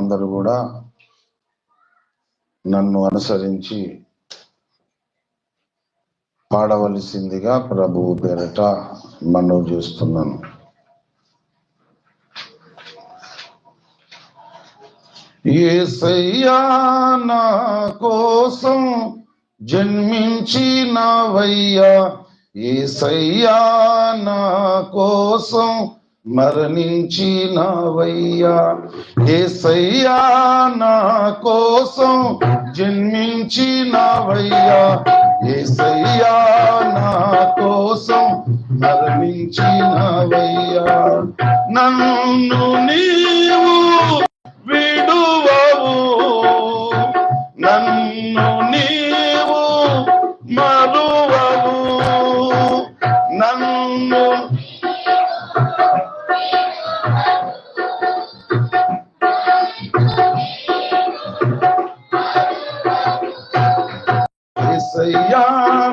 అందరూ కూడా నన్ను అనుసరించి పాడవలసిందిగా ప్రభువు పేరట మనవి చేస్తున్నాను. ఏసయ్యా నా కోసం జన్మించినవయ్యా ఏసయ్యా నా కోసం మరణించినవయ్యా. ఏసయ్యా నా కోసం జన్మించినవయ్యా. ఏసయ్యా నా కోసం మరణించినవయ్యా. నన్ను నీ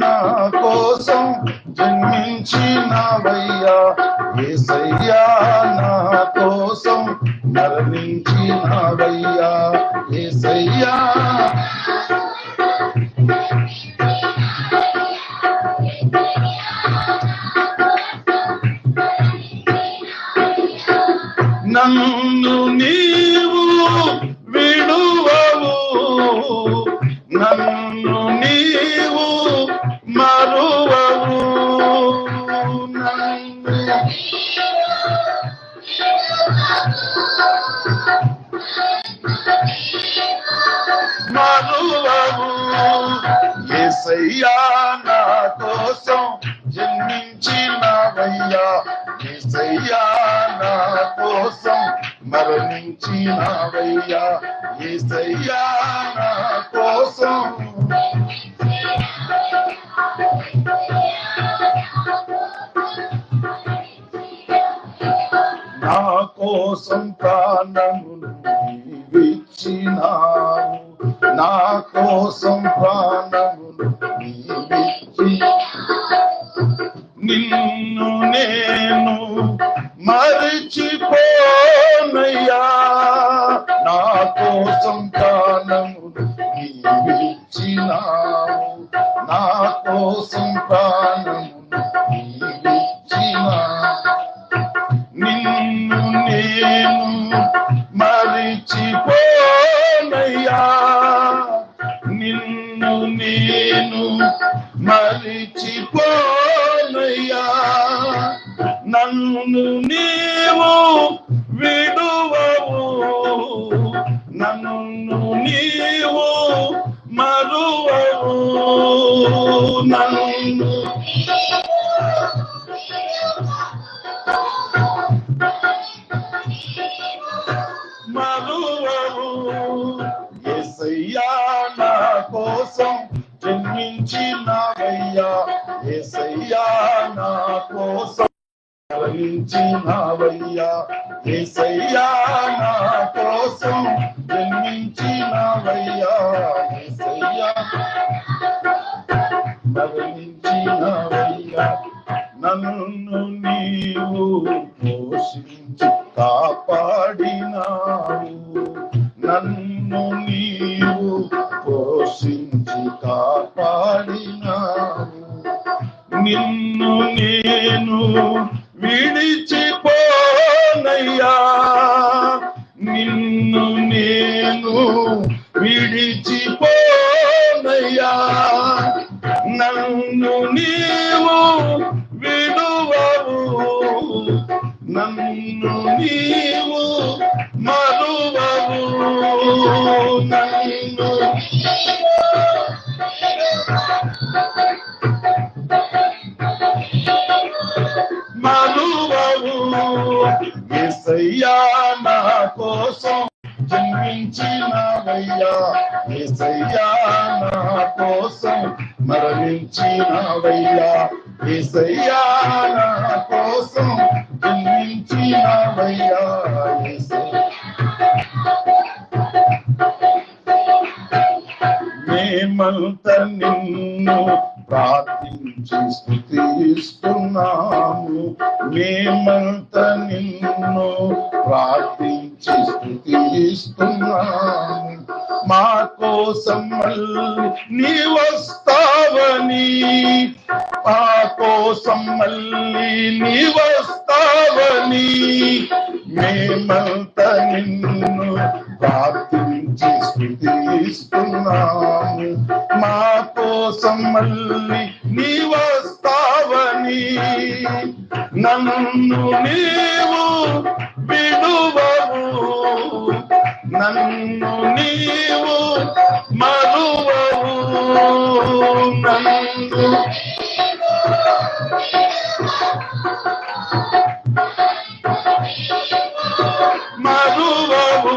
నా కోసం జన్మించినవయ్యా. ఏసయ్యా నా కోసం మరణించినవయ్యా. ఏసయ్యా నన్ను నీవు మరువవు. నన్ను మరువవు. ఏసయ్యా నా కోసం జన్మించినవయ్యా. ఏసయ్యా నా కోసం మరణించినవయ్యా. ఏసయ్యా నా కోసం నా కోసం ప్రాణమును నీవిచ్చినావు. నా కోసం ప్రాణమును నీవిచ్చి నిన్ను నేను మరిచిపోనయ్యా. నా కోసం ప్రాణమును నీవిచ్చినావు. నా కోసం ప్రాణము నేను మరిచిపోనయ్యా. నన్ను నీవు విడువవు. నన్ను నీవు మరువవు. నన్ను నావయ్యా ఏసయ్యా నా కోసం జన్మించినవయ్యా ఏసయ్యా. మరణించినవయ్యా నన్ను నీవు పోషించి కాపాడినావు. నన్ను నీవు పోషించి కాపా నన్ను నీవు విడువవు నన్ను నీవు మరువవు. నన్ను మరువవు. విసయ్యా నా కోసం జన్మించినవయ్యా. వయ్యా నా మరణించినవయ్యా ఏసయ్యా నా కోసం జన్మించినవయ్యా ఏసయ్యా. మేమంత నిన్ను ప్రార్థించి స్థుతిస్తున్నాము మేమంత నిన్ను ప్రార్థించి ప్రార్థించి స్థుతిస్తున్నాము మా కోసం మళ్ళీ నీ వస్తావని మా కోసం మళ్ళీ నీ వస్తావని మేమంతా నిన్ను ప్రార్థించి స్థితిస్తున్నాము మా కోసం మళ్ళీ నీ వస్తావని నన్ను నీవు విడువవు. నన్ను నీవు మరువవు. నన్ను మరువవు.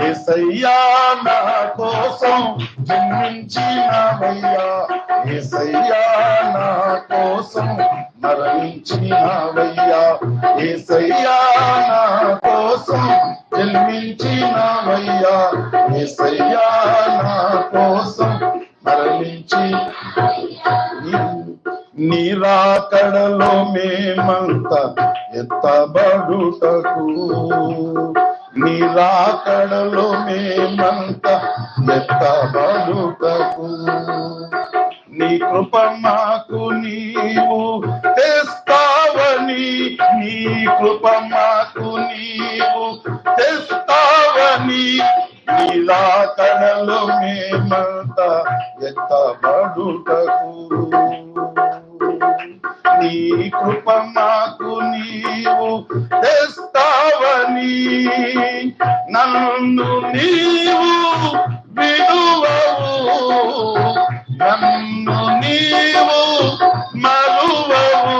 ఎసయ్యా నా కోసం జన్మించినవయ్యా. ఎసయ్యా నా కోసం మరణించినవయ్యా. ఏసయ్యా జన్మించినవయ్యా ఏసయ్యా నా కోసం మరణించి నీరాకడలో మేమంత ఎత్తబడుటకు. నీరాకడలో మేమంత ఎత్తబడుటకు. నీ కృప మాకు నీవు తెస్తావని నీ కృప మా నీరాకడలో మేమంత ఎత్తబడుటకు నీ కృప మాకు నీవు తెస్తావని నన్ను నీవు విలువవు. నన్ను నీవు మరువవు.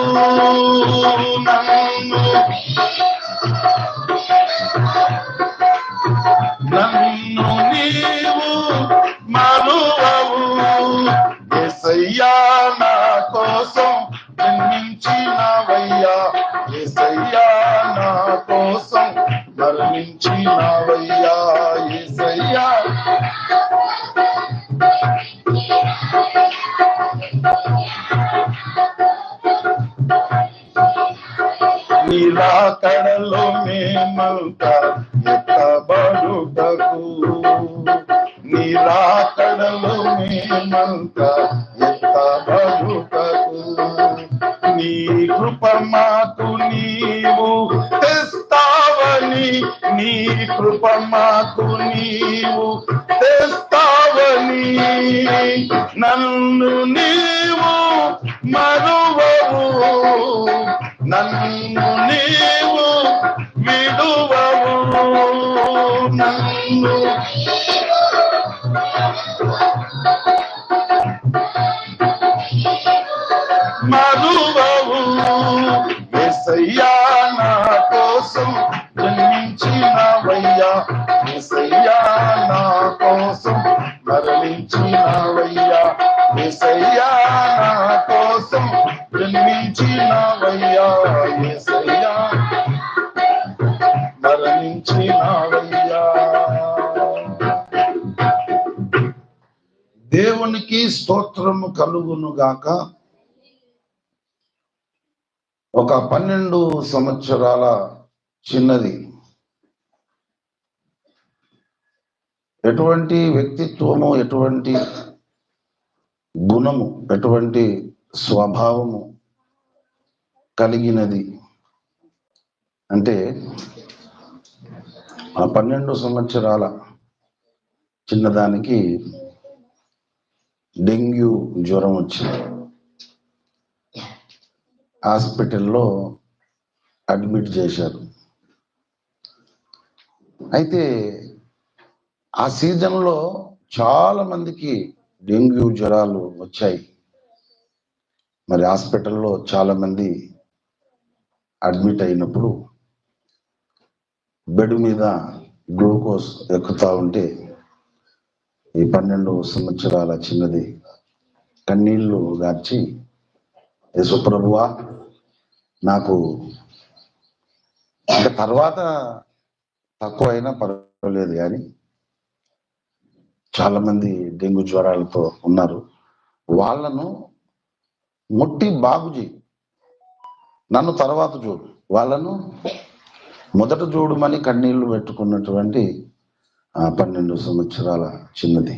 మరణించినవయ్యా ఎసయ్యా నీలాకడలో మేమంతా ఎత్తబడుటకు నీలాకడలో మేమంతా ఎత్తబడుటకు. నీ కృప మాకు నీ కృప మాకు నీవు తెస్తావని నన్ను నీవు మరువవు. నన్ను నీవు విడువవు. నన్ను మరువవు. ఎసయ్యా దేవునికి స్తోత్రము కలుగును గాక. ఒక పన్నెండు సంవత్సరాల చిన్నది. ఎటువంటి వ్యక్తిత్వము ఎటువంటి గుణము ఎటువంటి స్వభావము కలిగినది అంటే ఆ పన్నెండు సంవత్సరాల చిన్నదానికి డెంగ్యూ జ్వరం వచ్చింది. హాస్పిటల్లో అడ్మిట్ చేశారు. అయితే ఆ సీజన్లో చాలా మందికి డెంగ్యూ జ్వరాలు వచ్చాయి. మరి హాస్పిటల్లో చాలా మంది అడ్మిట్ అయినప్పుడు బెడ్ మీద గ్లూకోజ్ ఎక్కుతా ఉంటే ఈ పన్నెండు సంవత్సరాల చిన్నది కన్నీళ్ళు గార్చి యశుప్రభువా నాకు అంటే తర్వాత తక్కువ అయినా పర్వాలేదు కానీ చాలా మంది డెంగ్యూ జ్వరాలతో ఉన్నారు. వాళ్ళను ముట్టి బాగుజీ నన్ను తర్వాత చూడు. వాళ్ళను మొదట చూడమని కన్నీళ్ళు పెట్టుకున్నటువంటి పన్నెండు సంవత్సరాల చిన్నది.